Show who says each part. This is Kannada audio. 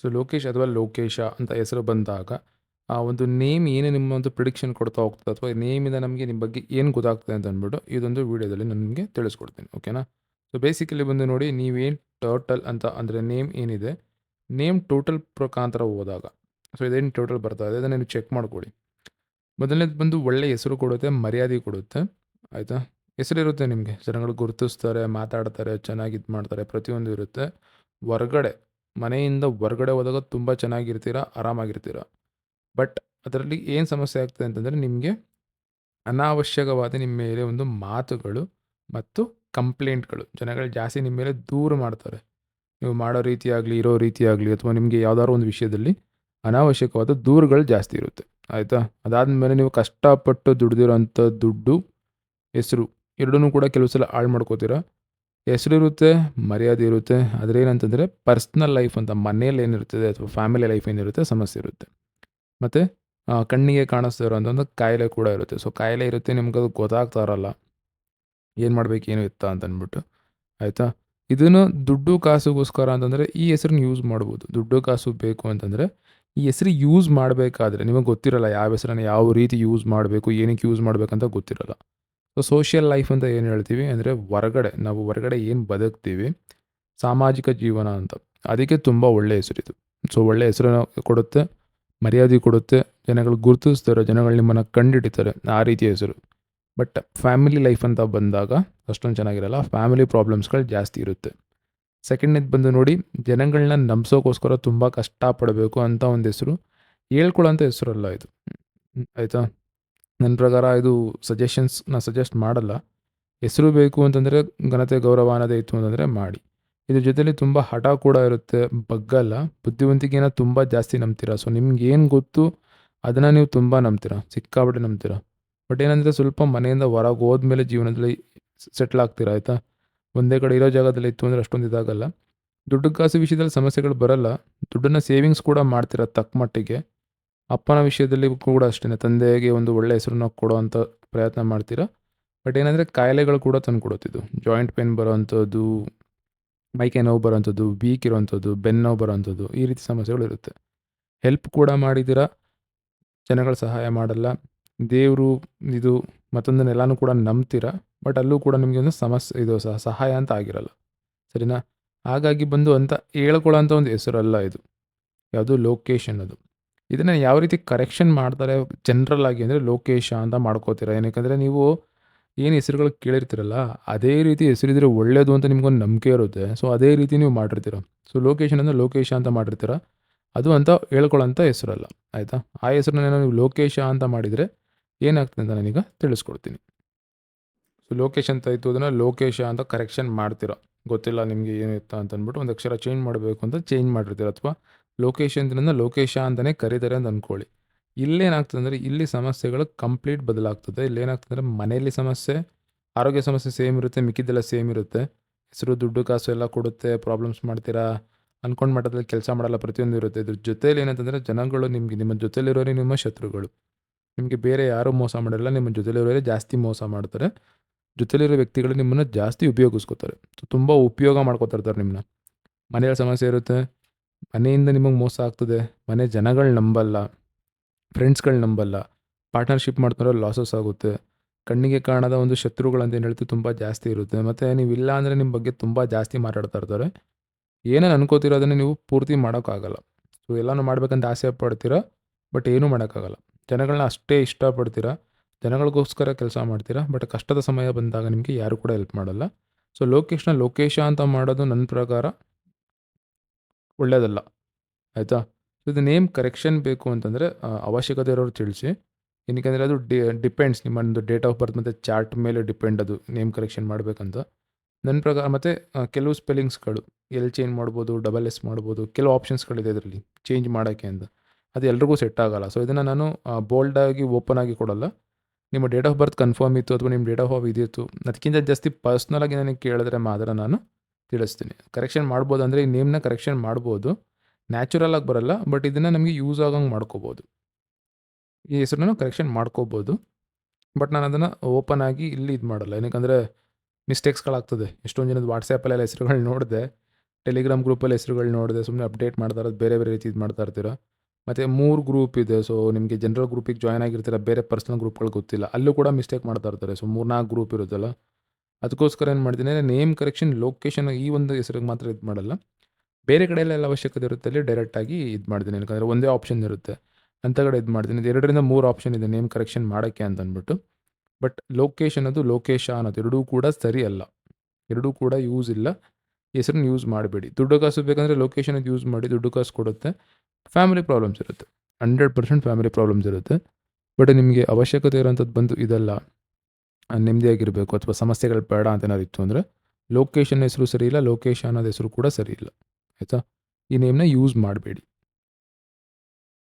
Speaker 1: ಸೊ ಲೋಕೇಶ್ ಅಥವಾ ಲೋಕೇಶ ಅಂತ ಹೆಸರು ಬಂದಾಗ, ಆ ಒಂದು ನೇಮ್ ಏನೇ ನಿಮ್ಮ ಒಂದು ಪ್ರಿಡಿಕ್ಷನ್ ಕೊಡ್ತಾ ಹೋಗ್ತದೆ ಅಥವಾ ನೇಮಿಂದ ನಮಗೆ ನಿಮ್ಮ ಬಗ್ಗೆ ಏನು ಗೊತ್ತಾಗ್ತದೆ ಅಂತ ಅಂದ್ಬಿಟ್ಟು ಇದೊಂದು ವೀಡಿಯೋದಲ್ಲಿ ನಾನು ನಿಮಗೆ ತಿಳಿಸ್ಕೊಡ್ತೀನಿ ಓಕೆನಾ ಸೊ ಬೇಸಿಕಲಿ ಬಂದು ನೋಡಿ ನೀವೇನು ಟೋಟಲ್ ಅಂತ ಅಂದರೆ ನೇಮ್ ಏನಿದೆ, ನೇಮ್ ಟೋಟಲ್ ಪ್ರಕಾಂತರ ಹೋದಾಗ ಸೊ ಇದೇನು ಟೋಟಲ್ ಬರ್ತಾ ಇದೆ ಅದನ್ನು ನೀವು ಚೆಕ್ ಮಾಡ್ಕೊಳ್ಳಿ. ಮೊದಲನೇದು ಬಂದು ಒಳ್ಳೆ ಹೆಸರು ಕೊಡುತ್ತೆ, ಮರ್ಯಾದೆ ಕೊಡುತ್ತೆ, ಆಯಿತಾ? ಹೆಸರಿರುತ್ತೆ ನಿಮಗೆ, ಜನಗಳು ಗುರುತಿಸ್ತಾರೆ, ಮಾತಾಡ್ತಾರೆ, ಚೆನ್ನಾಗಿ ಇದು ಮಾಡ್ತಾರೆ, ಪ್ರತಿಯೊಂದು ಇರುತ್ತೆ. ಹೊರ್ಗಡೆ ಮನೆಯಿಂದ ಹೊರಗಡೆ ಹೋದಾಗ ತುಂಬ ಚೆನ್ನಾಗಿರ್ತೀರ, ಆರಾಮಾಗಿರ್ತೀರ? ಬಟ್ ಅದರಲ್ಲಿ ಏನು ಸಮಸ್ಯೆ ಆಗ್ತದೆ ಅಂತಂದರೆ ನಿಮಗೆ ಅನಾವಶ್ಯಕವಾದ ನಿಮ್ಮ ಮೇಲೆ ಒಂದು ಮಾತುಗಳು ಮತ್ತು ಕಂಪ್ಲೇಂಟ್ಗಳು. ಜನಗಳು ಜಾಸ್ತಿ ನಿಮ್ಮ ಮೇಲೆ ದೂರ ಮಾಡ್ತಾರೆ. ನೀವು ಮಾಡೋ ರೀತಿಯಾಗಲಿ ಇರೋ ರೀತಿಯಾಗಲಿ ಅಥವಾ ನಿಮಗೆ ಯಾವುದಾದ್ರು ಒಂದು ವಿಷಯದಲ್ಲಿ ಅನಾವಶ್ಯಕವಾದ ದೂರುಗಳು ಜಾಸ್ತಿ ಇರುತ್ತೆ. ಆಯಿತಾ? ಅದಾದಮೇಲೆ ನೀವು ಕಷ್ಟಪಟ್ಟು ದುಡ್ದಿರೋಂಥ ದುಡ್ಡು, ಹೆಸರು ಎರಡನ್ನೂ ಕೂಡ ಕೆಲವು ಸಲ ಹಾಳು ಮಾಡ್ಕೋತೀರ? ಹೆಸರು ಇರುತ್ತೆ ಮರ್ಯಾದೆ ಇರುತ್ತೆ. ಆದರೆ ಏನಂತಂದರೆ ಪರ್ಸ್ನಲ್ ಲೈಫ್ ಅಂತ ಮನೇಲಿ ಏನಿರುತ್ತದೆ ಅಥವಾ ಫ್ಯಾಮಿಲಿ ಲೈಫ್ ಏನಿರುತ್ತೆ ಸಮಸ್ಯೆ ಇರುತ್ತೆ. ಮತ್ತು ಕಣ್ಣಿಗೆ ಕಾಣಿಸ್ತಾ ಇರೋಂಥ ಒಂದು ಕಾಯಿಲೆ ಕೂಡ ಇರುತ್ತೆ. ಸೊ ಕಾಯಿಲೆ ಇರುತ್ತೆ ನಿಮ್ಗೆ ಅದು ಗೊತ್ತಾಗ್ತಾ ಇರಲ್ಲ. ಏನು ಮಾಡಬೇಕು, ಏನು ಇತ್ತ ಅಂತ ಅಂದ್ಬಿಟ್ಟು ಆಯಿತಾ? ಇದನ್ನು ದುಡ್ಡು ಕಾಸುಗೋಸ್ಕರ ಅಂತಂದರೆ ಈ ಹೆಸ್ರನ್ನ ಯೂಸ್ ಮಾಡ್ಬೋದು. ದುಡ್ಡು ಕಾಸು ಬೇಕು ಅಂತಂದರೆ ಈ ಹೆಸ್ರು ಯೂಸ್ ಮಾಡಬೇಕಾದ್ರೆ, ನಿಮಗೆ ಗೊತ್ತಿರಲ್ಲ ಯಾವ ಹೆಸರನ್ನು ಯಾವ ರೀತಿ ಯೂಸ್ ಮಾಡಬೇಕು, ಏನಕ್ಕೆ ಯೂಸ್ ಮಾಡಬೇಕಂತ ಗೊತ್ತಿರಲ್ಲ. ಸೊ ಸೋಷಿಯಲ್ ಲೈಫ್ ಅಂತ ಏನು ಹೇಳ್ತೀವಿ? ಅಂದರೆ ಹೊರಗಡೆ, ನಾವು ಹೊರಗಡೆ ಏನು ಬದುಕ್ತೀವಿ? ಸಾಮಾಜಿಕ ಜೀವನ ಅಂತ. ಅದಕ್ಕೆ ತುಂಬ ಒಳ್ಳೆಯ ಹೆಸರಿದು ಸೊ ಒಳ್ಳೆಯ ಹೆಸರನ್ನು ಕೊಡುತ್ತೆ, ಮರ್ಯಾದೆ ಕೊಡುತ್ತೆ, ಜನಗಳು ಗುರುತಿಸ್ತಾರೆ, ಜನಗಳು ನಿಮ್ಮನ್ನು ಕಂಡಿಡಿತಾರೆ, ಆ ರೀತಿಯ ಹೆಸರು. ಬಟ್ ಫ್ಯಾಮಿಲಿ ಲೈಫ್ ಅಂತ ಬಂದಾಗ ಅಷ್ಟೊಂದು ಚೆನ್ನಾಗಿರಲ್ಲ ಫ್ಯಾಮಿಲಿ ಪ್ರಾಬ್ಲಮ್ಸ್ಗಳು ಜಾಸ್ತಿ ಇರುತ್ತೆ. ಸೆಕೆಂಡ್ನೇದು ಬಂದು ನೋಡಿ ಜನಗಳನ್ನ ನಂಬಿಸೋಕ್ಕೋಸ್ಕರ ತುಂಬ ಕಷ್ಟಪಡಬೇಕು ಅಂತ ಒಂದು ಹೆಸರು. ಹೇಳ್ಕೊಳ್ಳೋಂಥ ಹೆಸರಲ್ಲ ಇದು. ಆಯಿತಾ? ನನ್ನ ಪ್ರಕಾರ ಇದು ಸಜೆಷನ್ಸ್ ನಾನು ಸಜೆಸ್ಟ್ ಮಾಡಲ್ಲ. ಹೆಸರು ಬೇಕು ಅಂತಂದರೆ ಘನತೆ ಗೌರವ ಅನ್ನೋದೇ ಇತ್ತು ಅಂತಂದರೆ ಮಾಡಿ. ಇದ್ರ ಜೊತೆಲಿ ತುಂಬ ಹಠ ಕೂಡ ಇರುತ್ತೆ, ಬಗ್ಗಲ್ಲ, ಬುದ್ಧಿವಂತಿಕೆನ ತುಂಬ ಜಾಸ್ತಿ ನಂಬ್ತೀರ? ಸೊ ನಿಮ್ಗೇನು ಗೊತ್ತು, ಅದನ್ನು ನೀವು ತುಂಬ ನಂಬ್ತೀರ? ಸಿಕ್ಕಾಬಿಟ್ಟೆ ನಂಬ್ತೀರ? ಬಟ್ ಏನಂದರೆ ಸ್ವಲ್ಪ ಮನೆಯಿಂದ ಹೊರಗೆ ಹೋದ್ಮೇಲೆ ಜೀವನದಲ್ಲಿ ಸೆಟ್ಲ್ ಆಗ್ತೀರಾ ಆಯಿತಾ? ಒಂದೇ ಕಡೆ ಇರೋ ಜಾಗದಲ್ಲಿ ಇತ್ತು ಅಂದರೆ ಅಷ್ಟೊಂದು ಇದಾಗಲ್ಲ. ದುಡ್ಡು ಕಾಸು ವಿಷಯದಲ್ಲಿ ಸಮಸ್ಯೆಗಳು ಬರಲ್ಲ. ದುಡ್ಡನ್ನು ಸೇವಿಂಗ್ಸ್ ಕೂಡ ಮಾಡ್ತೀರ ತಕ್ಕ ಮಟ್ಟಿಗೆ. ಅಪ್ಪನ ವಿಷಯದಲ್ಲಿ ಕೂಡ ಅಷ್ಟೇ ತಂದೆಗೆ ಒಂದು ಒಳ್ಳೆಯ ಹೆಸರನ್ನ ಕೊಡೋವಂಥ ಪ್ರಯತ್ನ ಮಾಡ್ತೀರಾ? ಬಟ್ ಏನಂದರೆ ಕಾಯಿಲೆಗಳು ಕೂಡ ತಂದು ಕೊಡುತ್ತಿದ್ದು ಜಾಯಿಂಟ್ ಪೇನ್ ಬರೋವಂಥದ್ದು ಮೈಕೈ ನೋವು ಬರೋವಂಥದ್ದು ವೀಕ್ ಇರೋವಂಥದ್ದು ಬೆನ್ನೋವು ನೋವು ಬರೋವಂಥದ್ದು ಈ ರೀತಿ ಸಮಸ್ಯೆಗಳು ಇರುತ್ತೆ. ಹೆಲ್ಪ್ ಕೂಡ ಮಾಡಿದ್ದೀರಾ? ಜನಗಳ ಸಹಾಯ ಮಾಡಲ್ಲ. ದೇವರು ಇದು ಮತ್ತೊಂದನ್ನೆಲ್ಲನೂ ಕೂಡ ನಂಬ್ತೀರ? ಬಟ್ ಅಲ್ಲೂ ಕೂಡ ನಿಮಗೆ ಒಂದು ಸಮಸ್ಯೆ, ಇದು ಸಹ ಸಹಾಯ ಅಂತ ಆಗಿರಲ್ಲ. ಸರಿನಾ? ಹಾಗಾಗಿ ಬಂದು ಅಂತ ಹೇಳ್ಕೊಳ್ಳೋಂಥ ಒಂದು ಹೆಸರಲ್ಲ ಇದು. ಯಾವುದು ಲೊಕೇಶನ್ ಅನ್ನೋದು ಇದನ್ನು ಯಾವ ರೀತಿ ಕರೆಕ್ಷನ್ ಮಾಡ್ತಾರೆ ಜನರಲ್ ಆಗಿ ಅಂದರೆ ಲೋಕೇಶ ಅಂತ ಮಾಡ್ಕೋತೀರಾ. ಏನಕ್ಕೆ ನೀವು ಏನು ಹೆಸರುಗಳು ಕೇಳಿರ್ತೀರಲ್ಲ, ಅದೇ ರೀತಿ ಹೆಸರಿದ್ರೆ ಒಳ್ಳೆಯದು ಅಂತ ನಿಮ್ಗೊಂದು ನಂಬಿಕೆ ಇರುತ್ತೆ. ಸೊ ಅದೇ ರೀತಿ ನೀವು ಮಾಡಿರ್ತೀರ. ಸೊ ಲೊಕೇಶನ್ ಅಂದರೆ ಲೋಕೇಶ ಅಂತ ಮಾಡಿರ್ತೀರ. ಅದು ಅಂತ ಹೇಳ್ಕೊಳ್ಳೋಂಥ ಹೆಸರಲ್ಲ. ಆಯಿತಾ? ಆ ಹೆಸರನ್ನ ನೀವು ಲೋಕೇಶ ಅಂತ ಮಾಡಿದರೆ ಏನಾಗ್ತದೆ ಅಂತ ನಾನೀಗ ತಿಳಿಸ್ಕೊಡ್ತೀನಿ. ಸೊ ಲೋಕೇಶ್ ಅಂತ ಇತ್ತು ಅದನ್ನು ಲೋಕೇಶ ಅಂತ ಕರೆಕ್ಷನ್ ಮಾಡ್ತೀರ. ಗೊತ್ತಿಲ್ಲ ನಿಮಗೆ ಏನಿತ್ತ ಅಂತ ಅಂದ್ಬಿಟ್ಟು ಒಂದು ಅಕ್ಷರ ಚೇಂಜ್ ಮಾಡಬೇಕು ಅಂತ ಚೇಂಜ್ ಮಾಡಿರ್ತೀರ ಅಥವಾ ಲೊಕೇಶನ್ ಲೋಕೇಶ ಅಂತಲೇ ಕರೀತಾರೆ ಅಂತ ಅಂದ್ಕೊಳ್ಳಿ ಇಲ್ಲೇನಾಗ್ತದೆ ಅಂದರೆ ಇಲ್ಲಿ ಸಮಸ್ಯೆಗಳು ಕಂಪ್ಲೀಟ್ ಬದಲಾಗ್ತದೆ. ಇಲ್ಲೇನಾಗ್ತದೆ ಅಂದರೆ ಮನೆಯಲ್ಲಿ ಸಮಸ್ಯೆ, ಆರೋಗ್ಯ ಸಮಸ್ಯೆ ಸೇಮ್ ಇರುತ್ತೆ, ಮಿಕ್ಕಿದ್ದೆಲ್ಲ ಸೇಮ್ ಇರುತ್ತೆ. ಹೆಸರು, ದುಡ್ಡು, ಕಾಸು ಎಲ್ಲ ಕೊಡುತ್ತೆ ಪ್ರಾಬ್ಲಮ್ಸ್ ಮಾಡ್ತೀರಾ ಅನ್ಕೊಂಡು ಮಟ್ಟದಲ್ಲಿ ಕೆಲಸ ಮಾಡಲ್ಲ ಪ್ರತಿಯೊಂದು ಇರುತ್ತೆ. ಇದ್ರ ಜೊತೆಯಲ್ಲಿ ಏನಂತಂದರೆ ಜನಗಳು ನಿಮಗೆ, ನಿಮ್ಮ ಜೊತೆಲಿರೋರೇ ನಿಮ್ಮ ಶತ್ರುಗಳು. ನಿಮಗೆ ಬೇರೆ ಯಾರೂ ಮೋಸ ಮಾಡಿರಲ್ಲ ನಿಮ್ಮ ಜೊತೆಲಿರೋರೇ ಜಾಸ್ತಿ ಮೋಸ ಮಾಡ್ತಾರೆ. ಜೊತೆಲಿರೋ ವ್ಯಕ್ತಿಗಳು ನಿಮ್ಮನ್ನು ಜಾಸ್ತಿ ಉಪಯೋಗಿಸ್ಕೋತಾರೆ. ಸೊ ತುಂಬ ಉಪಯೋಗ ಮಾಡ್ಕೋತಿರ್ತಾರೆ ನಿಮ್ಮನ್ನ. ಮನೆಯಲ್ಲಿ ಸಮಸ್ಯೆ ಇರುತ್ತೆ ಮನೆಯಿಂದ ನಿಮಗೆ ಮೋಸ ಆಗ್ತದೆ, ಮನೆ ಜನಗಳು ನಂಬಲ್ಲ ಫ್ರೆಂಡ್ಸ್ಗಳು ನಂಬಲ್ಲ ಪಾರ್ಟ್ನರ್ಶಿಪ್ ಮಾಡ್ತಾರೆ ಲಾಸಸ್ ಆಗುತ್ತೆ. ಕಣ್ಣಿಗೆ ಕಾಣದ ಒಂದು ಶತ್ರುಗಳಂತ ಏನು ಹೇಳ್ತೀವಿ, ತುಂಬ ಜಾಸ್ತಿ ಇರುತ್ತೆ. ಮತ್ತು ನೀವು ಇಲ್ಲ ಅಂದರೆ ನಿಮ್ಮ ಬಗ್ಗೆ ತುಂಬ ಜಾಸ್ತಿ ಮಾತಾಡ್ತಾ ಇರ್ತಾರೆ. ಏನೇನು ಅನ್ಕೋತಿರೋದನ್ನು ನೀವು ಪೂರ್ತಿ ಮಾಡೋಕ್ಕಾಗಲ್ಲ. ಸೊ ಎಲ್ಲನೂ ಮಾಡ್ಬೇಕಂತ ಆಸೆ ಪಡ್ತೀರಾ? ಬಟ್ ಏನೂ ಮಾಡೋಕ್ಕಾಗಲ್ಲ. ಜನಗಳನ್ನ ಅಷ್ಟೇ ಇಷ್ಟಪಡ್ತೀರಾ? ಜನಗಳಿಗೋಸ್ಕರ ಕೆಲಸ ಮಾಡ್ತೀರಾ? ಬಟ್ ಕಷ್ಟದ ಸಮಯ ಬಂದಾಗ ನಿಮಗೆ ಯಾರು ಕೂಡ ಹೆಲ್ಪ್ ಮಾಡಲ್ಲ. ಸೊ ಲೋಕೇಶ್ನ ಲೋಕೇಶ ಅಂತ ಮಾಡೋದು ನನ್ನ ಪ್ರಕಾರ ಒಳ್ಳೆಯದಲ್ಲ ಆಯಿತಾ? ಇದು ನೇಮ್ ಕರೆಕ್ಷನ್ ಬೇಕು ಅಂತಂದರೆ ಅವಶ್ಯಕತೆ ಇರೋರು ತಿಳಿಸಿ. ಏನಕ್ಕೆಂದರೆ ಅದು ಡಿ ಡಿಪೆಂಡ್ಸ್ ನಿಮ್ಮೊಂದು ಡೇಟ್ ಆಫ್ ಬರ್ತ್ ಮತ್ತು ಚಾರ್ಟ್ ಮೇಲೆ ಡಿಪೆಂಡ್ ಅದು ನೇಮ್ ಕರೆಕ್ಷನ್ ಮಾಡಬೇಕಂತ. ನನ್ನ ಪ್ರಕಾರ ಮತ್ತು ಕೆಲವು ಸ್ಪೆಲ್ಲಿಂಗ್ಸ್ಗಳು ಎಲ್ ಚೇಂಜ್ ಮಾಡ್ಬೋದು ಡಬಲ್ ಎಸ್ ಮಾಡ್ಬೋದು, ಕೆಲವು ಆಪ್ಷನ್ಸ್ಗಳಿದೆ ಇದರಲ್ಲಿ ಚೇಂಜ್ ಮಾಡೋಕ್ಕೆ ಅಂತ. ಅದು ಎಲ್ರಿಗೂ ಸೆಟ್ ಆಗೋಲ್ಲ. ಸೊ ಇದನ್ನು ನಾನು ಬೋಲ್ಡಾಗಿ ಓಪನ್ ಆಗಿ ಕೊಡೋಲ್ಲ. ನಿಮ್ಮ ಡೇಟ್ ಆಫ್ ಬರ್ತ್ ಕನ್ಫರ್ಮ್ ಇತ್ತು ಅಥವಾ ನಿಮ್ಮ ಡೇಟ್ ಆಫ್ ಬರ್ತ್ ಇದಿತ್ತು, ಅದಕ್ಕಿಂತ ಜಾಸ್ತಿ ಪರ್ಸ್ನಲಾಗಿ ನನಗೆ ಕೇಳಿದ್ರೆ ಮಾತ್ರ ನಾನು ತಿಳಿಸ್ತೀನಿ. ಕರೆಕ್ಷನ್ ಮಾಡ್ಬೋದು ಅಂದರೆ ಈ ನೇಮ್ನ ಕರೆಕ್ಷನ್ ಮಾಡ್ಬೋದು. ನ್ಯಾಚುರಲ್ ಆಗಿ ಬರಲ್ಲ ಬಟ್ ಇದನ್ನು ನಮಗೆ ಯೂಸ್ ಆಗಂಗೆ ಮಾಡ್ಕೋಬೋದು. ಈ ಹೆಸರನ್ನು ಕರೆಕ್ಷನ್ ಮಾಡ್ಕೋಬೋದು. ಬಟ್ ನಾನು ಅದನ್ನು ಓಪನ್ ಆಗಿ ಇಲ್ಲಿ ಇದು ಮಾಡಲ್ಲ. ಏನಕ್ಕಂದರೆ ಮಿಸ್ಟೇಕ್ಸ್ಗಳಾಗ್ತದೆ ಎಷ್ಟೊಂದು ಜನದ ವಾಟ್ಸಪ್ಪಲ್ಲೆಲ್ಲ ಹೆಸರುಗಳು ನೋಡಿದೆ. ಟೆಲಿಗ್ರಾಮ್ ಗ್ರೂಪಲ್ಲಿ ಹೆಸರುಗಳು ನೋಡಿದೆ. ಸುಮ್ಮನೆ ಅಪ್ಡೇಟ್ ಮಾಡ್ತಾ ಇರೋದು ಬೇರೆ ಬೇರೆ ರೀತಿ ಇದು ಮಾಡ್ತಾ ಇರ್ತೀರ? ಮತ್ತು ಮೂರು ಗ್ರೂಪ್ ಇದೆ. ಸೊ ನಿಮಗೆ ಜನರಲ್ ಗ್ರೂಪಿಗೆ ಜಾಯ್ನ್ ಆಗಿರ್ತೀರ? ಬೇರೆ ಪರ್ಸ್ನಲ್ ಗ್ರೂಪ್ಗಳು ಗೊತ್ತಿಲ್ಲ. ಅಲ್ಲೂ ಕೂಡ ಮಿಸ್ಟೇಕ್ ಮಾಡ್ತಾ ಇರ್ತಾರೆ. ಸೊ ಮೂರು ನಾಲ್ಕು ಗ್ರೂಪ್ ಇರುತ್ತಲ್ಲ. ಅದಕ್ಕೋಸ್ಕರ ಏನು ಮಾಡ್ತೀನಿ ನೇಮ್ ಕರೆಕ್ಷನ್ ಲೊಕೇಶನ್ ಈ ಒಂದು ಹೆಸರಿಗೆ ಮಾತ್ರ ಇದು ಮಾಡಲ್ಲ. ಬೇರೆ ಕಡೆ ಎಲ್ಲ ಅವಶ್ಯಕತೆ ಇರುತ್ತೆ ಅಲ್ಲಿ ಡೈರೆಕ್ಟಾಗಿ ಇದು ಮಾಡ್ತೀನಿ. ಯಾಕಂದರೆ ಒಂದೇ ಆಪ್ಷನ್ ಇರುತ್ತೆ. ಅಂಥ ಕಡೆ ಇದು ಮಾಡ್ತೀನಿ. ಎರಡರಿಂದ ಮೂರು ಆಪ್ಷನ್ ಇದೆ ನೇಮ್ ಕರೆಕ್ಷನ್ ಮಾಡೋಕ್ಕೆ ಅಂತ ಅಂದ್ಬಿಟ್ಟು. ಬಟ್ ಲೊಕೇಶನ್ ಅದು ಲೊಕೇಶನ್ ಅನ್ನೋದು. ಎರಡೂ ಕೂಡ ಸರಿ ಅಲ್ಲ. ಎರಡೂ ಕೂಡ ಯೂಸ್ ಇಲ್ಲ. ಹೆಸರನ್ನ ಯೂಸ್ ಮಾಡಬೇಡಿ. ದುಡ್ಡು ಕಾಸು ಬೇಕಂದರೆ ಲೊಕೇಶನ್ ಅದು ಯೂಸ್ ಮಾಡಿ ದುಡ್ಡು ಕಾಸು ಕೊಡುತ್ತೆ. ಫ್ಯಾಮಿಲಿ ಪ್ರಾಬ್ಲಮ್ಸ್ ಇರುತ್ತೆ. ಹಂಡ್ರೆಡ್ ಪರ್ಸೆಂಟ್ ಫ್ಯಾಮಿಲಿ ಪ್ರಾಬ್ಲಮ್ಸ್ ಇರುತ್ತೆ. ಬಟ್ ನಿಮಗೆ ಅವಶ್ಯಕತೆ ಇರೋಂಥದ್ದು ಬಂದು ಇದಲ್ಲ. ನೆಮ್ಮದಿಯಾಗಿರಬೇಕು ಅಥವಾ ಸಮಸ್ಯೆಗಳು ಬೇಡ ಅಂತ ಏನಾದ್ರು ಇತ್ತು ಅಂದರೆ ಲೊಕೇಶನ್ ಹೆಸರು ಸರಿ ಇಲ್ಲ ಲೊಕೇಶನ್ ಅನ್ನೋದು ಹೆಸರು ಕೂಡ ಸರಿ ಇಲ್ಲ. ಆಯಿತಾ? ಈ ನೇಮ್ನ ಯೂಸ್ ಮಾಡಬೇಡಿ.